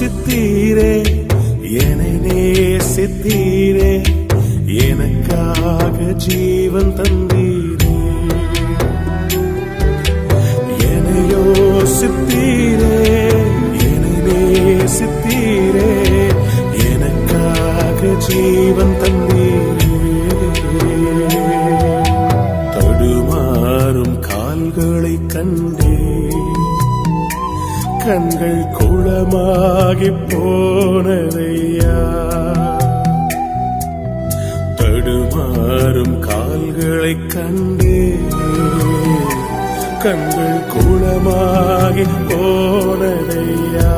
நேசித்தீரே. என்னை நேசித்தீரே. எனக்காக ஜீவன் தந்தீரே. என்னை யோசித்தீரே. என்னை நேசித்தீரே. எனக்காக ஜீவன் தந்தீரே. தொடுமாறும் கால்களை கண்டே கண்கள் குளமாகி போனதையா? தடுமாறும் கால்களை கண்டே. கண்கள் குளமாகி போனதையா?